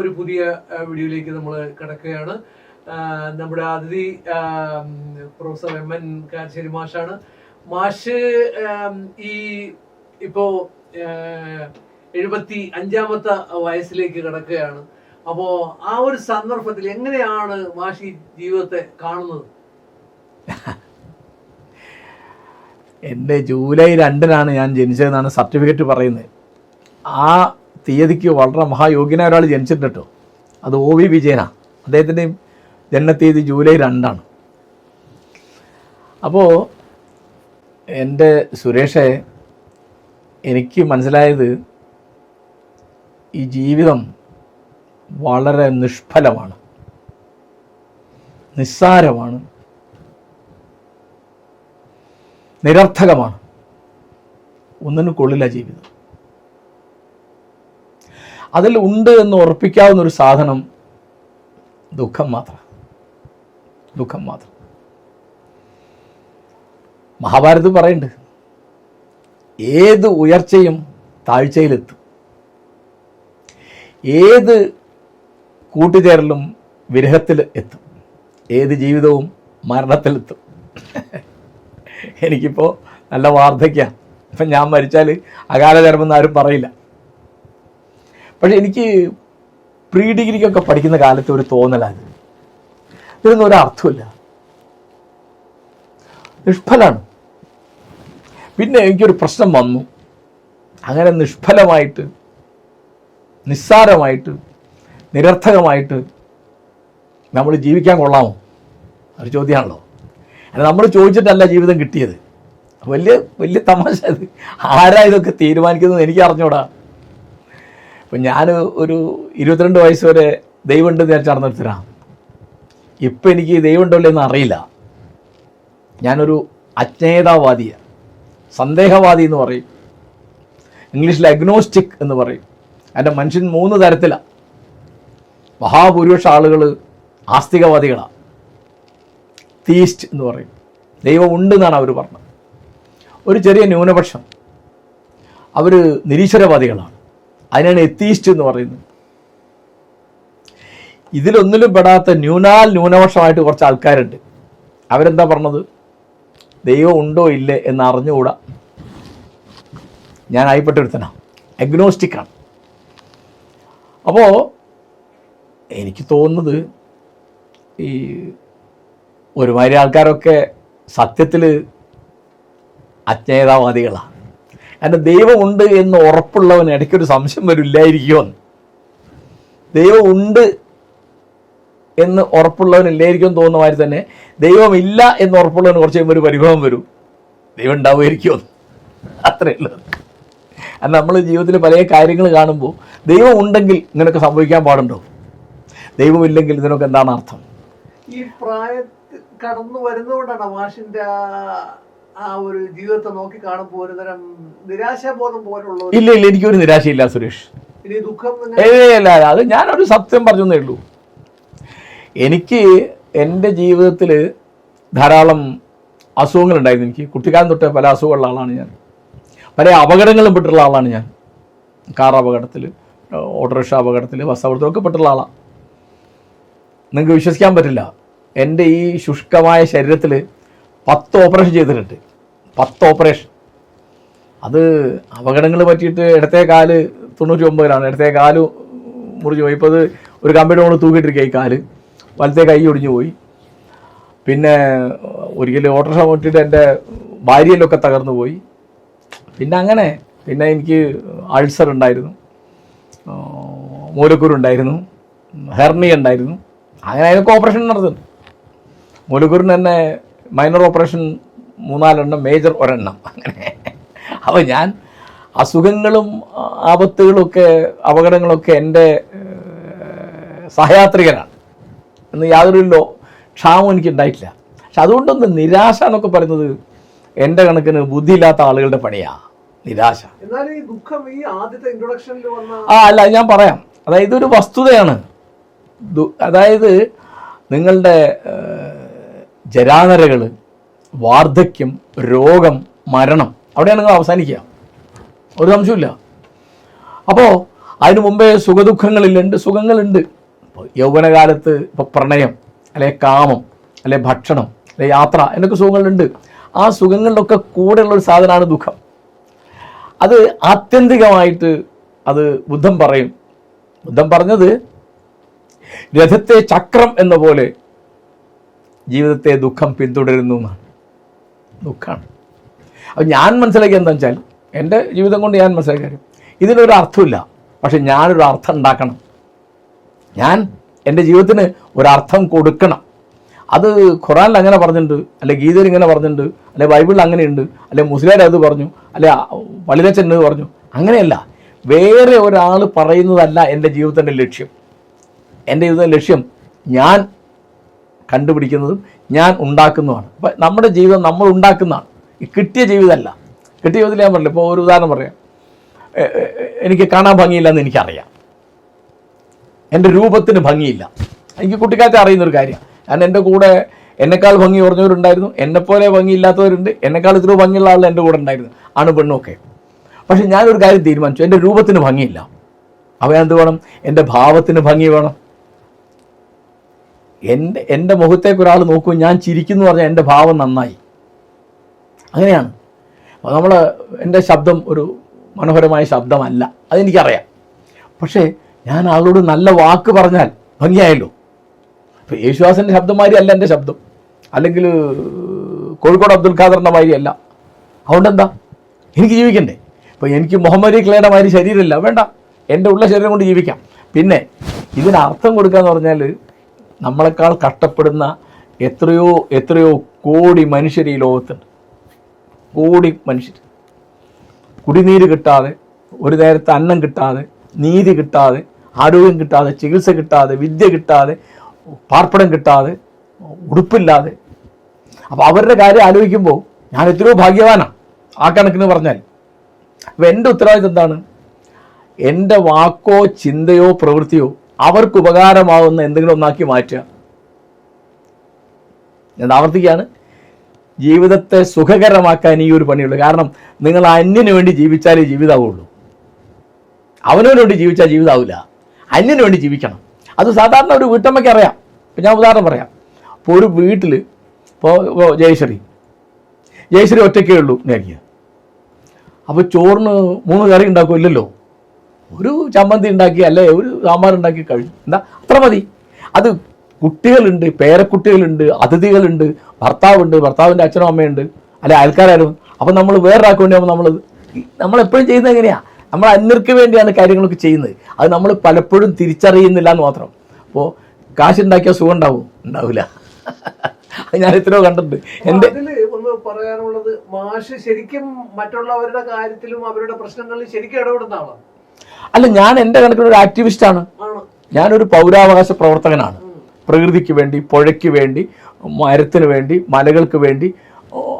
ഒരു പുതിയ വീഡിയോയിലേക്ക് നമ്മൾ കിടക്കുകയാണ്. നമ്മുടെ അതിഥി പ്രൊഫസർ എം എൻ കാരശ്ശേരി മാഷാണ്. മാഷ് ഈ ഇപ്പോ എഴുപത്തി അഞ്ചാമത്തെ വയസ്സിലേക്ക് കിടക്കുകയാണ്. അപ്പോ ആ ഒരു സന്ദർഭത്തിൽ എങ്ങനെയാണ് മാഷി ജീവിതത്തെ കാണുന്നത്? എന്റെ ജൂലൈ രണ്ടിനാണ് ഞാൻ ജനിച്ചതെന്നാണ് സർട്ടിഫിക്കറ്റ് പറയുന്നത്. ആ തീയതിക്ക് വളരെ മഹായോഗ്യനായ ഒരാൾ ജനിച്ചിട്ടുണ്ട് കേട്ടോ അത് ഒ വി വിജയനാണ് അദ്ദേഹത്തിന്റെയും ജനനത്തീയതി ജൂലൈ രണ്ടാണ്. അപ്പോൾ എന്റെ സുരേഷെ എനിക്ക് മനസ്സിലായത് ഈ ജീവിതം വളരെ നിഷ്ഫലമാണ്. നിസ്സാരമാണ്. നിരർത്ഥകമാണ്. ഒന്നിനും കൊള്ളില്ല ജീവിതം. അതിൽ ഉണ്ട് എന്ന് ഉറപ്പിക്കാവുന്ന ഒരു സാധനം ദുഃഖം മാത്രം. ദുഃഖം മാത്രം. മഹാഭാരത് പറയുന്നുണ്ട് ഏത് ഉയർച്ചയും താഴ്ചയിലെത്തും. ഏത് കൂട്ടുചേരലും വിരഹത്തിൽ എത്തും. ഏത് ജീവിതവും മരണത്തിലെത്തും. എനിക്കിപ്പോൾ നല്ല വാർദ്ധക്യമാണ് ഇപ്പം ഞാൻ മരിച്ചാൽ അകാല ചരമെന്ന് ആരും പറയില്ല. പക്ഷെ എനിക്ക് പ്രീ ഡിഗ്രിക്കൊക്കെ പഠിക്കുന്ന കാലത്ത് ഒരു തോന്നലാണ് ഇതിനൊന്നും ഒരർത്ഥമില്ല നിഷ്ഫലാണ്. പിന്നെ എനിക്കൊരു പ്രശ്നം വന്നു. അങ്ങനെ നിഷ്ഫലമായിട്ട് നിസ്സാരമായിട്ട് നിരർത്ഥകമായിട്ട് നമ്മൾ ജീവിക്കാൻ കൊള്ളാമോ? ഒരു ചോദ്യമാണല്ലോ. അല്ല നമ്മൾ ചോദിച്ചിട്ടല്ല ജീവിതം കിട്ടിയത്. വലിയ വലിയ തമാശ അത് ആരാ ഇതൊക്കെ തീരുമാനിക്കുന്നത് എനിക്ക് അറിഞ്ഞൂടാ. ഇപ്പം ഞാൻ ഒരു ഇരുപത്തിരണ്ട് വയസ്സ് വരെ ദൈവമുണ്ട് നേരിച്ച് നടന്നിടത്തിലാണ് ഇപ്പം എനിക്ക് ദൈവമുണ്ടല്ലോ എന്ന് അറിയില്ല. ഞാനൊരു അജ്ഞേയതാവാദിയാണ് സന്ദേഹവാദി എന്ന് പറയും. ഇംഗ്ലീഷിൽ അഗ്നോസ്റ്റിക് എന്ന് പറയും. എന്റെ മനുഷ്യൻ മൂന്ന് തരത്തിലാണ് മഹാഭൂരിപക്ഷ ആളുകൾ ആസ്തികവാദികളാണ് തീസ്റ്റ് എന്ന് പറയും. ദൈവം ഉണ്ട് എന്നാണ് അവർ പറഞ്ഞത്. ഒരു ചെറിയ ന്യൂനപക്ഷം. അവർ നിരീശ്വരവാദികളാണ്. അതിനാണ് എത്തീസ്റ്റ് എന്ന് പറയുന്നത്. ഇതിലൊന്നിലും പെടാത്ത ന്യൂനാൽ ന്യൂനപക്ഷമായിട്ട് കുറച്ച് ആൾക്കാരുണ്ട്. അവരെന്താ പറഞ്ഞത്? ദൈവം ഉണ്ടോ ഇല്ലേ എന്ന് അറിഞ്ഞുകൂടാ. ഞാൻ ആയിപ്പെട്ടൊരുത്തനാണ് അഗ്നോസ്റ്റിക്കാണ് അപ്പോൾ എനിക്ക് തോന്നുന്നത് ഈ ഒരുമാതിരി ആൾക്കാരൊക്കെ സത്യത്തിൽ അജ്ഞേയതാവാദികളാണ് കാരണം ദൈവമുണ്ട് എന്ന് ഉറപ്പുള്ളവന് ഇടയ്ക്കൊരു സംശയം വരില്ലായിരിക്കുമോ ദൈവമുണ്ട് എന്ന് ഉറപ്പുള്ളവൻ ഇല്ലായിരിക്കും തോന്നുന്ന മാതിരി തന്നെ ദൈവമില്ല എന്ന് ഉറപ്പുള്ളവന് കുറച്ച് കഴിയുമ്പോൾ ഒരു പരിഭവം വരും. ദൈവം ഉണ്ടാവുമായിരിക്കുമോ അത്രയേ ഉള്ളൂ. അത് നമ്മൾ ജീവിതത്തിൽ പല കാര്യങ്ങൾ കാണുമ്പോൾ ദൈവം ഉണ്ടെങ്കിൽ ഇങ്ങനെയൊക്കെ സംഭവിക്കാൻ പാടുണ്ടോ? ദൈവമില്ലെങ്കിൽ ഇതിനൊക്കെ എന്താണ് അർത്ഥം? ഈ പ്രായത്തിൽ കടന്നു വരുന്നതുകൊണ്ടാണ് മാഷിന്റെ ആ- ഒരു ജീവിതത്തെ നോക്കി കാണുമ്പോൾ ഒരു തരം നിരാശാബോധം പോലുള്ള ഇല്ല ഇല്ല എനിക്കൊരു നിരാശയില്ല സുരേഷ്. ഇനി ദുഃഖം അല്ല അത് ഞാനൊരു സത്യം പറഞ്ഞേ ഉള്ളൂ. എനിക്ക് എന്റെ ജീവിതത്തിൽ ധാരാളം അസുഖങ്ങളുണ്ടായിരുന്നു. എനിക്ക് കുട്ടിക്കാലം തൊട്ട് പല അസുഖമുള്ള ആളാണ് ഞാൻ. പല അപകടങ്ങളും പെട്ടുള്ള ആളാണ് ഞാൻ. കാർ അപകടത്തിൽ ഓട്ടോറിക്ഷ അപകടത്തിൽ ബസ് അപകടത്തിലൊക്കെ പെട്ടുള്ള ആളാണ് നിങ്ങൾക്ക് വിശ്വസിക്കാൻ പറ്റില്ല. എന്റെ ഈ ശുഷ്കമായ ശരീരത്തിൽ പത്ത് ഓപ്പറേഷൻ ചെയ്തിട്ടുണ്ട്. പത്ത് ഓപ്പറേഷൻ അത് അപകടങ്ങൾ പറ്റിയിട്ട് ഇടത്തെ കാൽ തൊണ്ണൂറ്റി ഒമ്പതിലാണ് ഇടത്തെ കാൽ മുറിഞ്ഞു പോയി. ഇപ്പോൾ അത് ഒരു കമ്പിയുടെ കൊണ്ട് തൂക്കിയിട്ടിരിക്കുക ഈ കാൽ. വലത്തെ കൈ ഒടിഞ്ഞു പോയി. പിന്നെ ഒരിക്കലും ഓട്ടോറിക്ഷ മുട്ടിയിട്ട് എന്റെ ഭാര്യയിലൊക്കെ തകർന്നു പോയി. പിന്നെ അങ്ങനെ പിന്നെ എനിക്ക് അൾസർ ഉണ്ടായിരുന്നു. ആ, മൂലക്കുരുണ്ടായിരുന്നു ഹെർണി ഉണ്ടായിരുന്നു. അങ്ങനെ അതിനൊക്കെ ഓപ്പറേഷൻ നടത്തുന്നു മൂലക്കുരിന് തന്നെ മൈനർ ഓപ്പറേഷൻ മൂന്നാലെണ്ണം മേജർ ഒരെണ്ണം. അങ്ങനെ. അപ്പോൾ ഞാൻ അസുഖങ്ങളും ആപത്തുകളൊക്കെ അപകടങ്ങളൊക്കെ എന്റെ സഹയാത്രികനാണ്. എന്ന് യാതൊരു ക്ഷാമം എനിക്ക് ഉണ്ടായിട്ടില്ല. പക്ഷെ അതുകൊണ്ടൊന്ന് നിരാശ എന്നൊക്കെ പറയുന്നത് എന്റെ കണക്കിന് ബുദ്ധിയില്ലാത്ത ആളുകളുടെ പണിയാണ് നിരാശ. ആ അല്ല ഞാൻ പറയാം. അതായത് ഒരു വസ്തുതയാണ്. അതായത് നിങ്ങളുടെ ജരാനരകൾ വാർദ്ധക്യം രോഗം മരണം. അവിടെയാണ് നിങ്ങൾ അവസാനിക്കുക. ഒരു സംശയമില്ല അപ്പോൾ അതിനു മുമ്പേ സുഖദുഃഖങ്ങളില്ലുണ്ട് സുഖങ്ങളുണ്ട്. യൗവനകാലത്ത് ഇപ്പോൾ പ്രണയം അല്ലെ കാമം അല്ലെ ഭക്ഷണം അല്ലെ യാത്ര എന്നൊക്കെ സുഖങ്ങളുണ്ട്. ആ സുഖങ്ങളിലൊക്കെ കൂടെയുള്ള ഒരു സാധനമാണ് ദുഃഖം. അത് ആത്യന്തികമായിട്ട് അത് ബുദ്ധം പറയും. ബുദ്ധം പറഞ്ഞത് രഥത്തെ ചക്രം എന്ന പോലെ ജീവിതത്തെ ദുഃഖം പിന്തുടരുന്നു എന്നാണ്. ദുഃഖമാണ് അപ്പം ഞാൻ മനസ്സിലാക്കിയ എന്താ വെച്ചാൽ എന്റെ ജീവിതം കൊണ്ട് ഞാൻ മനസ്സിലാക്കിയ കാര്യം ഇതിനൊരു അർത്ഥമില്ല. പക്ഷെ ഞാനൊരു അർത്ഥം ഉണ്ടാക്കണം. ഞാൻ എന്റെ ജീവിതത്തിന് ഒരർത്ഥം കൊടുക്കണം. അത് ഖുറാനിൽ അങ്ങനെ പറഞ്ഞിട്ടുണ്ട് അല്ലെ ഗീതയിൽ ഇങ്ങനെ പറഞ്ഞിട്ടുണ്ട് അല്ലെ ബൈബിളിൽ അങ്ങനെയുണ്ട് അല്ലെ മുസ്ലിം അത് പറഞ്ഞു അല്ലെ പള്ളിലച്ചൻ ഇത് പറഞ്ഞു. അങ്ങനെയല്ല വേറെ ഒരാൾ പറയുന്നതല്ല എന്റെ ജീവിതത്തിന്റെ ലക്ഷ്യം. എന്റെ ജീവിതത്തിന്റെ ലക്ഷ്യം ഞാൻ കണ്ടുപിടിക്കുന്നതും ഞാൻ ഉണ്ടാക്കുന്നതുമാണ്. അപ്പം നമ്മുടെ ജീവിതം നമ്മൾ ഉണ്ടാക്കുന്നതാണ്. കിട്ടിയ ജീവിതമല്ല. കിട്ടിയ ജീവിതത്തിൽ ഞാൻ പറഞ്ഞില്ല? ഇപ്പോൾ ഒരു ഉദാഹരണം പറയാം. എനിക്ക് കാണാൻ ഭംഗിയില്ലെന്ന് എനിക്കറിയാം. എന്റെ രൂപത്തിന് ഭംഗിയില്ല. എനിക്ക് കുട്ടിക്കാലത്തെ അറിയുന്നൊരു കാര്യമാണ് ഞാൻ എന്റെ കൂടെ എന്നെക്കാൾ ഭംഗി കുറഞ്ഞവരുണ്ടായിരുന്നു. എന്നെപ്പോലെ ഭംഗിയില്ലാത്തവരുണ്ട്. എന്നെക്കാൾ ഇത്ര ഭംഗിയുള്ള ആളുകൾ എന്റെ കൂടെ ഉണ്ടായിരുന്നു. ആണ് പെണ്ണൊക്കെ. പക്ഷേ ഞാനൊരു കാര്യം തീരുമാനിച്ചു. എന്റെ രൂപത്തിന് ഭംഗിയില്ല. അവ എന്ത് വേണം? എന്റെ ഭാവത്തിന് ഭംഗി വേണം. എന്റെ എന്റെ മുഖത്തേക്ക് ഒരാൾ നോക്കും ഞാൻ ചിരിക്കുന്നു പറഞ്ഞാൽ എന്റെ ഭാവം നന്നായി. അങ്ങനെയാണ്. അപ്പോൾ നമ്മൾ എന്റെ ശബ്ദം ഒരു മനോഹരമായ ശബ്ദമല്ല. അതെനിക്കറിയാം. പക്ഷേ ഞാൻ ആളോട് നല്ല വാക്ക് പറഞ്ഞാൽ ഭംഗിയായല്ലോ. ഇപ്പോൾ യേശുദാസിന്റെ ശബ്ദം മാതിരി അല്ല എന്റെ ശബ്ദം. അല്ലെങ്കിൽ കോഴിക്കോട് അബ്ദുൽ ഖാദറിന്റെ മാതിരി അല്ല. എനിക്ക് ജീവിക്കണ്ടേ? ഇപ്പോൾ എനിക്ക് മുഹമ്മദ് ക്ലേയുടെ മാതിരി ശരീരമില്ല. വേണ്ട. എന്റെ ഉള്ള ശരീരം കൊണ്ട് ജീവിക്കാം. പിന്നെ ഇതിന് അർത്ഥം കൊടുക്കുക എന്ന് പറഞ്ഞാൽ നമ്മളെക്കാൾ കഷ്ടപ്പെടുന്ന എത്രയോ എത്രയോ കോടി മനുഷ്യർ ഈ ലോകത്തുണ്ട്. കോടി മനുഷ്യർ കുടിനീര് കിട്ടാതെ ഒരു നേരത്തെ അന്നം കിട്ടാതെ നീതി കിട്ടാതെ ആരോഗ്യം കിട്ടാതെ ചികിത്സ കിട്ടാതെ വിദ്യ കിട്ടാതെ പാർപ്പിടം കിട്ടാതെ ഉടുപ്പില്ലാതെ. അപ്പോൾ അവരുടെ കാര്യം ആലോചിക്കുമ്പോൾ ഞാൻ എത്രയോ ഭാഗ്യവാനാണ് ആ കണക്കിന് പറഞ്ഞാൽ. അപ്പോൾ എന്റെ ഉത്തരവാദിത്വം എന്താണ്? എന്റെ വാക്കോ ചിന്തയോ പ്രവൃത്തിയോ അവർക്ക് ഉപകാരമാവുന്ന എന്തെങ്കിലും ഒന്നാക്കി മാറ്റുക. ഞാൻ ആവർത്തിക്കുകയാണ്. ജീവിതത്തെ സുഖകരമാക്കാൻ ഈ ഒരു പണിയുള്ളൂ. കാരണം നിങ്ങൾ അന്യന് വേണ്ടി ജീവിച്ചാലേ ജീവിതാവുള്ളൂ. അവനവന് വേണ്ടി ജീവിച്ചാൽ ജീവിതാവില്ല. അന്യന് വേണ്ടി ജീവിക്കണം. അത് സാധാരണ ഒരു വീട്ടമ്മയ്ക്ക് അറിയാം. ഇപ്പം ഞാൻ ഉദാഹരണം പറയാം. ഇപ്പോൾ ഒരു വീട്ടിൽ ഇപ്പോൾ ജയശ്രീ. ജയശ്രീ ഒറ്റയ്ക്കേ ഉള്ളൂ നേരിയ അപ്പോൾ ചോറിന് മൂന്ന് കറി ഉണ്ടാക്കുമില്ലല്ലോ ഒരു ചമ്മന്തി ഉണ്ടാക്കി അല്ലെ ഒരു സാമ്പാർ ഉണ്ടാക്കി കഴിഞ്ഞു എന്താ? അത്ര മതി. അത് കുട്ടികളുണ്ട് പേരക്കുട്ടികളുണ്ട് അതിഥികളുണ്ട് ഭർത്താവുണ്ട് ഭർത്താവിന്റെ അച്ഛനും അമ്മയുണ്ട് അല്ലെ അയൽക്കാരും അപ്പം നമ്മൾ വേറൊരാൾക്ക് വേണ്ടിയാകുമ്പോൾ നമ്മൾ നമ്മളെപ്പോഴും ചെയ്യുന്നത് എങ്ങനെയാണ് നമ്മൾ അന്യർക്ക് വേണ്ടിയാണ് കാര്യങ്ങളൊക്കെ ചെയ്യുന്നത്. അത് നമ്മൾ പലപ്പോഴും തിരിച്ചറിയുന്നില്ല എന്ന് മാത്രം. അപ്പോൾ കാശുണ്ടാക്കിയാൽ സുഖം ഉണ്ടാവും ഉണ്ടാവില്ല. അത് ഞാൻ എത്രയോ കണ്ടിട്ടുണ്ട്. ഒന്ന് പറയാനുള്ളത് മാഷ് ശരിക്കും മറ്റുള്ളവരുടെ കാര്യത്തിലും അവരുടെ പ്രശ്നങ്ങളിലും ശരിക്കും ഇടപെടുന്ന ആളാണ് അല്ല ഞാൻ എന്റെ കണക്കിന് ഒരു ആക്ടിവിസ്റ്റാണ് ആണ്. ഞാനൊരു പൗരാവകാശ പ്രവർത്തകനാണ്. പ്രകൃതിക്ക് വേണ്ടി പുഴയ്ക്ക് വേണ്ടി മരത്തിന് വേണ്ടി മലകൾക്ക് വേണ്ടി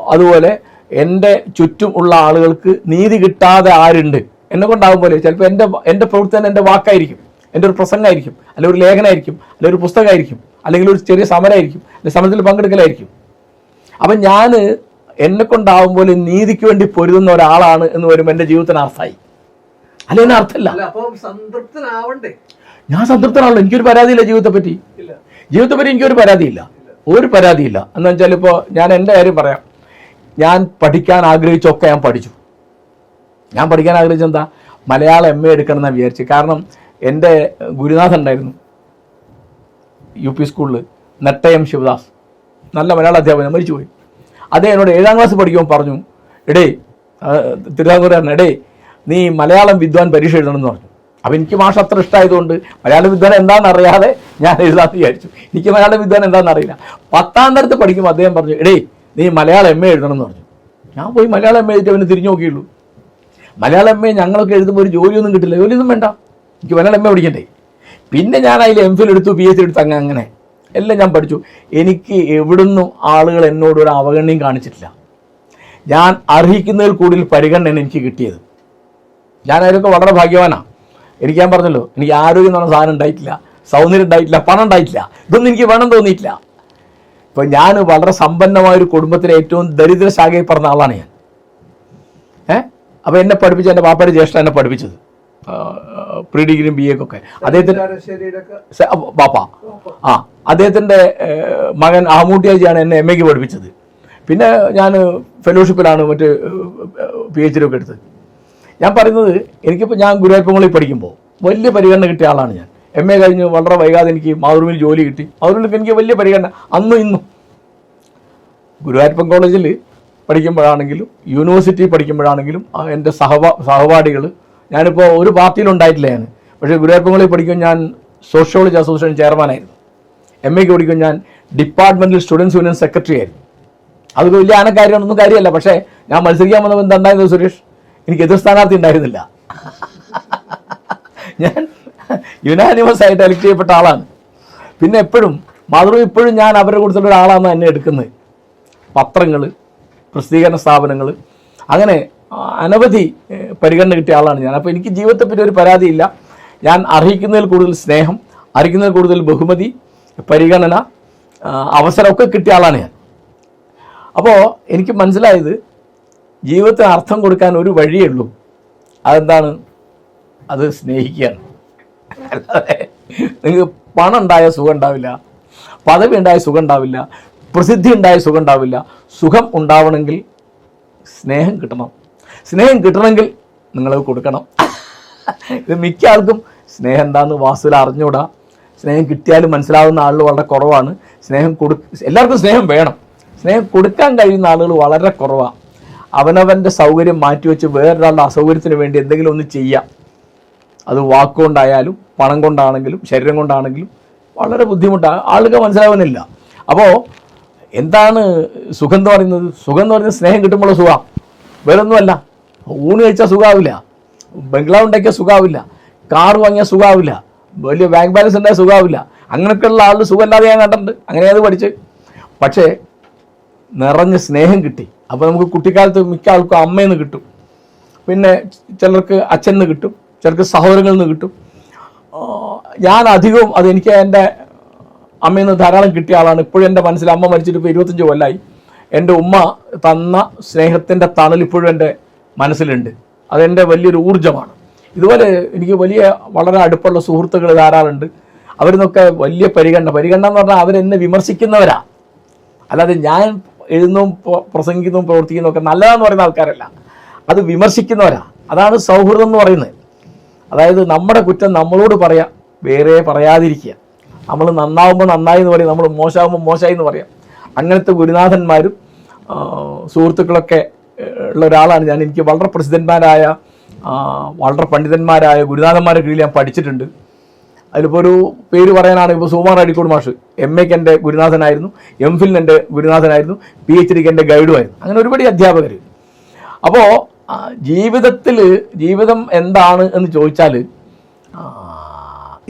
അതുപോലെ എന്റെ ചുറ്റും ഉള്ള ആളുകൾക്ക് നീതി കിട്ടാതെ ആരുണ്ട്? എന്നെ കൊണ്ടാകും പോലെ. ചിലപ്പോൾ എന്റെ എന്റെ തന്നെ എന്റെ വാക്കായിരിക്കും. എന്റെ ഒരു പ്രസംഗമായിരിക്കും. അല്ലെങ്കിൽ ഒരു ലേഖനമായിരിക്കും അല്ലെങ്കിൽ ഒരു പുസ്തകമായിരിക്കും. അല്ലെങ്കിൽ ഒരു ചെറിയ സമരമായിരിക്കും. അല്ലെങ്കിൽ സമരത്തിൽ പങ്കെടുക്കലായിരിക്കും. അപ്പം ഞാൻ എന്നെ കൊണ്ടാവും പോലെ നീതിക്ക് വേണ്ടി പൊരുതുന്ന ഒരാളാണ് എന്ന് വരുമ്പോൾ എന്റെ ജീവിതത്തിന് അർത്ഥമായി. അല്ലെങ്കിൽ അർത്ഥമില്ല. സംതൃപ്തനാവണ്ടേ? ഞാൻ സംതൃപ്തനാണല്ലോ. എനിക്കൊരു പരാതിയില്ല ജീവിതത്തെ പറ്റി. ജീവിതത്തെ പറ്റി എനിക്കൊരു പരാതിയില്ല. ഒരു പരാതിയില്ല. എന്ന് വെച്ചാൽ ഇപ്പോൾ ഞാൻ എന്റെ കാര്യം പറയാം. ഞാൻ പഠിക്കാൻ ആഗ്രഹിച്ചൊക്കെ ഞാൻ പഠിച്ചു. ഞാൻ പഠിക്കാൻ ആഗ്രഹിച്ചത് എന്താ? മലയാളം എം എ എടുക്കണം എന്നാണ് വിചാരിച്ചു. കാരണം എന്റെ ഗുരുനാഥൻ ഉണ്ടായിരുന്നു. യു പി സ്കൂളിൽ നട്ടയം ശിവദാസ്. നല്ല മലയാള അധ്യാപകൻ. മരിച്ചുപോയി. അദ്ദേഹം എന്നോട് ഏഴാം ക്ലാസ് പഠിക്കുമ്പോൾ പറഞ്ഞു എടേ തിരുവിതാംകൂറുകാരൻ എടേ നീ മലയാളം വിദ്വാൻ പരീക്ഷ എഴുതണം എന്ന് പറഞ്ഞു. അപ്പം എനിക്ക് മാഷ അത്ര ഇഷ്ടമായതുകൊണ്ട് മലയാളം വിദ്വാൻ എന്താണെന്ന് അറിയാതെ ഞാൻ എഴുതാമെന്ന് വിചാരിച്ചു. എനിക്ക് മലയാള വിദ്വാൻ എന്താണെന്ന് അറിയില്ല. പത്താം തരത്ത് പഠിക്കുമ്പോൾ അദ്ദേഹം പറഞ്ഞു എടേ നീ മലയാളം എം എ എഴുതണം എന്ന് പറഞ്ഞു. ഞാൻ പോയി മലയാളം എം എ എഴുതി അവന് തിരിഞ്ഞു നോക്കിയുള്ളൂ. മലയാളം എം എ ഞങ്ങളൊക്കെ എഴുതുമ്പോൾ ഒരു ജോലിയൊന്നും കിട്ടില്ല. ജോലിയൊന്നും വേണ്ട. എനിക്ക് മലയാളം എം എ പഠിക്കണ്ടേ? പിന്നെ ഞാൻ അതിൽ എം ഫിൽ എടുത്തു പി എച്ച് ഡി എടുത്തു അങ്ങനെ അങ്ങനെ. എല്ലാം ഞാൻ പഠിച്ചു. എനിക്ക് എവിടുന്നും ആളുകൾ എന്നോട് ഒരു അവഗണനയും കാണിച്ചിട്ടില്ല. ഞാൻ അർഹിക്കുന്നതിൽ കൂടുതൽ പരിഗണനയാണ് എനിക്ക് കിട്ടിയത്. ഞാൻ അതിലൊക്കെ വളരെ ഭാഗ്യവാനാണ് എനിക്ക് ഞാൻ പറഞ്ഞല്ലോ എനിക്ക് ആരോഗ്യം എന്ന് പറഞ്ഞ സാധനം ഉണ്ടായിട്ടില്ല സൗന്ദര്യം ഉണ്ടായിട്ടില്ല പണം ഉണ്ടായിട്ടില്ല ഇതൊന്നും എനിക്ക് വേണം തോന്നിയിട്ടില്ല. ഇപ്പം ഞാൻ വളരെ സമ്പന്നമായ ഒരു കുടുംബത്തിലെ ഏറ്റവും ദരിദ്ര ശാഖയിൽ പറഞ്ഞ ആളാണ് ഞാൻ. ഏ? അപ്പോൾ എന്നെ പഠിപ്പിച്ച എന്റെ പാപ്പയുടെ ജ്യേഷ്ഠ എന്നെ പഠിപ്പിച്ചത്. പ്രീ ഡിഗ്രിയും ബി എക്കൊക്കെ അദ്ദേഹത്തിന്റെ പാപ്പ ആ അദ്ദേഹത്തിന്റെ മകൻ അഹമ്മൂട്ടിയാജിയാണ് എന്നെ എം എക്ക് പഠിപ്പിച്ചത്. പിന്നെ ഞാൻ ഫെലോഷിപ്പിലാണ് മറ്റ് പി എച്ച് ഡി ഒക്കെ എടുത്തത്. ഞാൻ പറയുന്നത് എനിക്കിപ്പോൾ ഞാൻ ഗുരുവായ്പങ്ങളിൽ പഠിക്കുമ്പോൾ വലിയ പരിഗണന കിട്ടിയ ആളാണ് ഞാൻ. എം എ കഴിഞ്ഞ് വളരെ വൈകാതെ എനിക്ക് മാതൃഭൂമിയിൽ ജോലി കിട്ടി. മാതൃഭൂമിയിൽ എനിക്ക് വലിയ പരിഗണന അന്നും ഇന്നും. ഗുരുവായൂരപ്പൻ കോളേജിൽ പഠിക്കുമ്പോഴാണെങ്കിലും യൂണിവേഴ്സിറ്റി പഠിക്കുമ്പോഴാണെങ്കിലും എന്റെ സഹപാ സഹപാഠികൾ ഞാനിപ്പോൾ ഒരു പാർട്ടിയിലുണ്ടായിട്ടില്ല ഞാൻ. പക്ഷേ ഗുരുവായൂരപ്പൻ കോളേജിൽ പഠിക്കും ഞാൻ സോഷ്യോളജി അസോസിയേഷൻ ചെയർമാനായിരുന്നു. എം എക്ക് പഠിക്കും ഞാൻ ഡിപ്പാർട്ട്മെന്റൽ സ്റ്റുഡൻസ് യൂണിയൻ സെക്രട്ടറി ആയിരുന്നു. അതൊക്കെ വലിയ ആനക്കാര്യമാണൊന്നും കാര്യമല്ല. പക്ഷേ ഞാൻ മത്സരിക്കാൻ വന്നപ്പോൾ എന്താ സുരേഷ്? എനിക്ക് എതിർ സ്ഥാനാർത്ഥി ഉണ്ടായിരുന്നില്ല. ഞാൻ യുനാനിമസ് ആയിട്ട് എലക്ട് ചെയ്യപ്പെട്ട ആളാണ്. പിന്നെ എപ്പോഴും മാതൃ ഇപ്പോഴും ഞാൻ അവരുടെ കൂടുതലുള്ള ഒരാളാണ് എന്നെ എടുക്കുന്നത്. പത്രങ്ങൾ പ്രസിദ്ധീകരണ സ്ഥാപനങ്ങൾ അങ്ങനെ അനവധി പരിഗണന കിട്ടിയ ആളാണ് ഞാൻ. അപ്പോൾ എനിക്ക് ജീവിതത്തെ പറ്റി ഒരു പരാതിയില്ല. ഞാൻ അർഹിക്കുന്നതിൽ കൂടുതൽ സ്നേഹം അർഹിക്കുന്നതിൽ കൂടുതൽ ബഹുമതി പരിഗണന അവസരമൊക്കെ കിട്ടിയ ആളാണ് ഞാൻ. അപ്പോൾ എനിക്ക് മനസ്സിലായത് ജീവിതത്തിന് അർത്ഥം കൊടുക്കാൻ ഒരു വഴിയേ ഉള്ളൂ. അതെന്താണ്? അത് സ്നേഹിക്കുകയാണ്. നിങ്ങൾക്ക് പണം ഉണ്ടായ സുഖം ഉണ്ടാവില്ല പദവി ഉണ്ടായ സുഖം ഉണ്ടാവില്ല പ്രസിദ്ധി ഉണ്ടായ സുഖം ഉണ്ടാവില്ല സുഖം ഉണ്ടാവണമെങ്കിൽ സ്നേഹം കിട്ടണം. സ്നേഹം കിട്ടണമെങ്കിൽ നിങ്ങൾ കൊടുക്കണം. ഇത് മിക്ക ആൾക്കും സ്നേഹം എന്താന്ന് വാസ്തുവിൽ അറിഞ്ഞൂടാ സ്നേഹം കിട്ടിയാലും മനസ്സിലാവുന്ന ആളുകൾ വളരെ കുറവാണ്. സ്നേഹം കൊടു എല്ലാവർക്കും സ്നേഹം വേണം. സ്നേഹം കൊടുക്കാൻ കഴിയുന്ന ആളുകൾ വളരെ കുറവാണ് അവനവന്റെ സൗകര്യം മാറ്റിവെച്ച് വേറൊരാളുടെ അസൗകര്യത്തിന് വേണ്ടി എന്തെങ്കിലും ഒന്ന് ചെയ്യാം. അത് വാക്കുകൊണ്ടായാലും പണം കൊണ്ടാണെങ്കിലും ശരീരം കൊണ്ടാണെങ്കിലും വളരെ ബുദ്ധിമുട്ടാണ് ആളുകൾ മനസ്സിലാവുന്നില്ല. അപ്പോൾ എന്താണ് സുഖം എന്ന് പറയുന്നത്? സുഖം എന്ന് പറയുന്നത് സ്നേഹം കിട്ടുമ്പോൾ സുഖം. വേറൊന്നുമല്ല. ഊണ് കഴിച്ചാൽ സുഖാവില്ല. ബംഗ്ലാവ് ഉണ്ടാക്കിയാൽ സുഖാവില്ല. കാർ വാങ്ങിയാൽ സുഖാവില്ല. വലിയ ബാങ്ക് ബാലൻസ് ഉണ്ടായാൽ സുഖാവില്ല. അങ്ങനെയൊക്കെയുള്ള ആളുടെ സുഖമല്ലാതെ ഞാൻ കണ്ടിട്ടുണ്ട്. അങ്ങനെ അത് പഠിച്ച് പക്ഷേ നിറഞ്ഞ് സ്നേഹം കിട്ടി. അപ്പോൾ നമുക്ക് കുട്ടിക്കാലത്ത് മിക്ക ആൾക്കും അമ്മയെന്ന് കിട്ടും. പിന്നെ ചിലർക്ക് അച്ഛന്ന് കിട്ടും ചിലർക്ക് സഹോദരങ്ങളിൽ നിന്ന് കിട്ടും ഞാൻ അധികവും അത് എനിക്ക് എന്റെ അമ്മയിൽ നിന്ന് ധാരാളം കിട്ടിയ ആളാണ്. ഇപ്പോഴും എന്റെ മനസ്സിൽ അമ്മ മരിച്ചിട്ട് ഇപ്പോൾ ഇരുപത്തഞ്ച് കൊല്ലായി. എന്റെ ഉമ്മ തന്ന സ്നേഹത്തിന്റെ തണൽ ഇപ്പോഴും എന്റെ മനസ്സിലുണ്ട്. അതെന്റെ വലിയൊരു ഊർജമാണ്. ഇതുപോലെ എനിക്ക് വലിയ വളരെ അടുപ്പുള്ള സുഹൃത്തുക്കൾ ധാരാളമുണ്ട് അവരിന്നൊക്കെ വലിയ പരിഗണന. പരിഗണന എന്ന് പറഞ്ഞാൽ അവരെന്നെ വിമർശിക്കുന്നവരാ. അല്ലാതെ ഞാൻ എഴുതുന്നതും പ്ര- പ്രസംഗിക്കുന്നതും പ്രവർത്തിക്കുന്നതും ഒക്കെ നല്ലതാന്ന് പറയുന്ന ആൾക്കാരല്ല. അത് വിമർശിക്കുന്നവരാ. അതാണ് സൗഹൃദം എന്ന് പറയുന്നത്. അതായത് നമ്മുടെ കുറ്റം നമ്മളോട് പറയാം വേറെ പറയാതിരിക്കുക. നമ്മൾ നന്നാവുമ്പോൾ നന്നായി എന്ന് പറയും നമ്മൾ മോശമാകുമ്പോൾ മോശമായി എന്ന് പറയാം. അങ്ങനത്തെ ഗുരുനാഥന്മാരും സുഹൃത്തുക്കളൊക്കെ ഉള്ള ഒരാളാണ് ഞാൻ. എനിക്ക് വളരെ പ്രസിദ്ധന്മാരായ വളരെ പണ്ഡിതന്മാരായ ഗുരുനാഥന്മാരുടെ കീഴിൽ ഞാൻ പഠിച്ചിട്ടുണ്ട്. അതിലിപ്പോൾ ഒരു പേര് പറയാനാണ് ഇപ്പോൾ സുമാർ അടിക്കോട് മാഷ്. എം എക്ക് എന്റെ ഗുരുനാഥനായിരുന്നു. എം ഫിലിന് എന്റെ ഗുരുനാഥനായിരുന്നു. പി എച്ച് ഡിക്ക് എന്റെ ഗൈഡുമായിരുന്നു അങ്ങനെ ഒരുപാട് അധ്യാപകർ അപ്പോൾ ജീവിതത്തിൽ ജീവിതം എന്താണ് എന്ന് ചോദിച്ചാൽ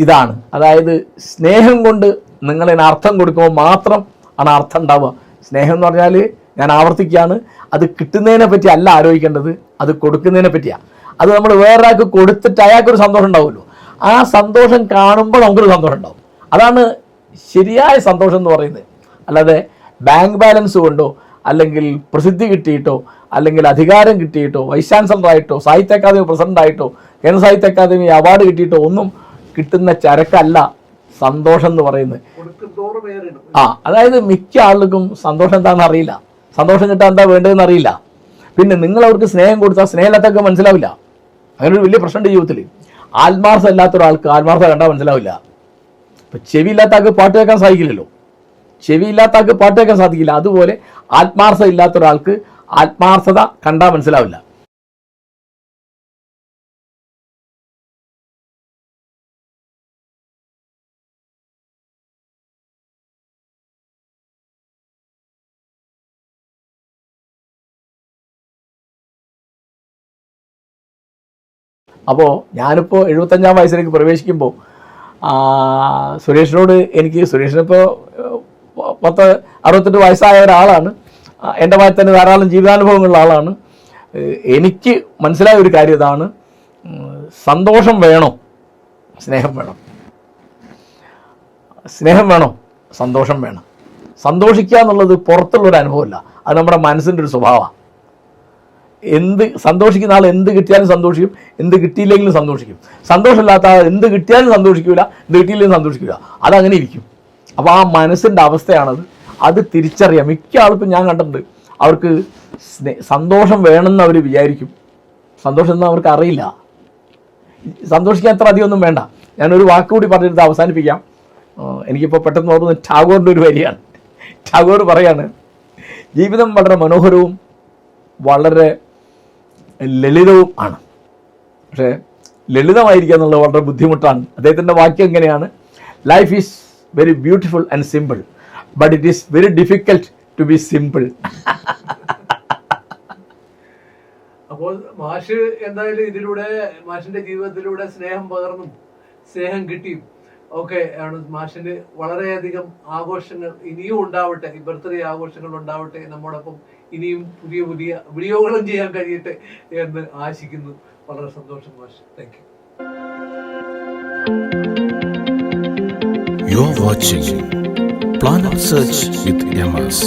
ഇതാണ്. അതായത് സ്നേഹം കൊണ്ട് നിങ്ങളതിന് അർത്ഥം കൊടുക്കുമ്പോൾ മാത്രം ആണ് അർത്ഥം ഉണ്ടാവുക. സ്നേഹം എന്ന് പറഞ്ഞാൽ ഞാൻ ആവർത്തിക്കുകയാണ്. അത് കിട്ടുന്നതിനെ പറ്റി അല്ല ആലോചിക്കേണ്ടത്. അത് കൊടുക്കുന്നതിനെ പറ്റിയാണ് അത് നമ്മൾ വേറൊരാൾക്ക് കൊടുത്തിട്ട് അയാൾക്കൊരു സന്തോഷം ഉണ്ടാവുമല്ലോ. ആ സന്തോഷം കാണുമ്പോൾ നമുക്കൊരു സന്തോഷം ഉണ്ടാവും. അതാണ് ശരിയായ സന്തോഷം എന്ന് പറയുന്നത്. അല്ലാതെ ബാങ്ക് ബാലൻസ് കൊണ്ടോ അല്ലെങ്കിൽ പ്രസിദ്ധി കിട്ടിയിട്ടോ അല്ലെങ്കിൽ അധികാരം കിട്ടിയിട്ടോ വൈസ് ചാൻസലറായിട്ടോ സാഹിത്യ അക്കാദമി പ്രസിഡന്റായിട്ടോ കേന്ദ്ര സാഹിത്യ അക്കാദമി അവാർഡ് കിട്ടിയിട്ടോ ഒന്നും കിട്ടുന്ന ചരക്കല്ല സന്തോഷം എന്ന് പറയുന്നത്. ആ അതായത് മിക്ക ആളുകൾക്കും സന്തോഷം എന്താണെന്ന് അറിയില്ല. സന്തോഷം കിട്ടാൻ എന്താ വേണ്ടതെന്ന് അറിയില്ല. പിന്നെ നിങ്ങൾ അവർക്ക് സ്നേഹം കൊടുത്താൽ സ്നേഹമില്ലാത്തൊക്കെ മനസ്സിലാവില്ല. അങ്ങനെ ഒരു വലിയ പ്രശ്നമുണ്ട് ജീവിതത്തിൽ ആത്മാർത്ഥം ഇല്ലാത്ത ഒരാൾക്ക് ആത്മാർത്ഥം കണ്ടാൽ മനസ്സിലാവില്ല. ഇപ്പം ചെവി ഇല്ലാത്ത ആൾക്ക് പാട്ട് കേൾക്കാൻ സാധിക്കില്ലല്ലോ. ചെവി ഇല്ലാത്ത ആൾക്ക് പാട്ട് കേൾക്കാൻ സാധിക്കില്ല. അതുപോലെ ആത്മാർത്ഥത ഇല്ലാത്ത ഒരാൾക്ക് ആത്മാർത്ഥത കണ്ടാൽ മനസ്സിലാവില്ല. അപ്പോൾ ഞാനിപ്പോൾ എഴുപത്തഞ്ചാം വയസ്സിലേക്ക് പ്രവേശിക്കുമ്പോൾ സുരേഷിനോട് എനിക്ക് സുരേഷിനിപ്പോൾ പത്ത് അറുപത്തെട്ട് വയസ്സായ ഒരാളാണ്. എന്റെ മായി തന്നെ ധാരാളം ജീവിതാനുഭവങ്ങളുള്ള ആളാണ്. എനിക്ക് മനസ്സിലായ ഒരു കാര്യം ഇതാണ്. സന്തോഷം വേണോ. സ്നേഹം വേണം. സ്നേഹം വേണോ. സന്തോഷം വേണം. സന്തോഷിക്കുക എന്നുള്ളത് പുറത്തുള്ളൊരു അനുഭവമല്ല. അത് നമ്മുടെ മനസ്സിന്റെ ഒരു സ്വഭാവമാണ്. എന്ത് സന്തോഷിക്കുന്ന ആൾ എന്ത് കിട്ടിയാലും സന്തോഷിക്കും. എന്ത് കിട്ടിയില്ലെങ്കിലും സന്തോഷിക്കും. സന്തോഷമില്ലാത്ത ആൾ എന്ത് കിട്ടിയാലും സന്തോഷിക്കില്ല എന്ത് കിട്ടിയില്ലെങ്കിലും സന്തോഷിക്കില്ല അതങ്ങനെ ഇരിക്കും. അപ്പോൾ ആ മനസ്സിന്റെ അവസ്ഥയാണത്. അത് തിരിച്ചറിയാം. മിക്ക ആൾക്കും ഞാൻ കണ്ടിട്ടുണ്ട്. അവർക്ക് സ്നേ സന്തോഷം വേണമെന്ന് അവർ വിചാരിക്കും. സന്തോഷം എന്ന് അവർക്ക് അറിയില്ല. സന്തോഷിക്കാൻ അത്ര അധികമൊന്നും വേണ്ട. ഞാനൊരു വാക്ക് കൂടി പറഞ്ഞിട്ട് അവസാനിപ്പിക്കാം. എനിക്കിപ്പോൾ പെട്ടെന്ന് ഓർമ്മ ടാഗോറിന്റെ ഒരു വരിയാണ്. ടാഗോർ പറയാണ് ജീവിതം വളരെ മനോഹരവും വളരെ ലളിതവും ആണ്. പക്ഷേ ലളിതമായിരിക്കുക എന്നുള്ളത് വളരെ ബുദ്ധിമുട്ടാണ്. അദ്ദേഹത്തിന്റെ വാക്യം എങ്ങനെയാണ്? Life is very beautiful and simple but it is very difficult to be simple അപ്പോൾ മാഷ് എന്തായാലും ഇതിലൂടെ മാഷിന്റെ ജീവിതത്തിലൂടെ സ്നേഹം പകർന്നും സ്നേഹം കിട്ടിയും ഒക്കെ ആണ് മാഷിന് വളരെയധികം ആഘോഷങ്ങൾ ഇനിയും ഉണ്ടാവട്ടെ ഈ ബർത്ത്ഡേ ആഘോഷങ്ങൾ ഉണ്ടാവട്ടെ നമ്മോടൊപ്പം ഇനിയും പുതിയ പുതിയ വീഡിയോകളും ചെയ്യാൻ കഴിയട്ടെ എന്ന് ആശിക്കുന്നു. വളരെ സന്തോഷം മാഷ്. Thank you You're watching Planet Search with MS.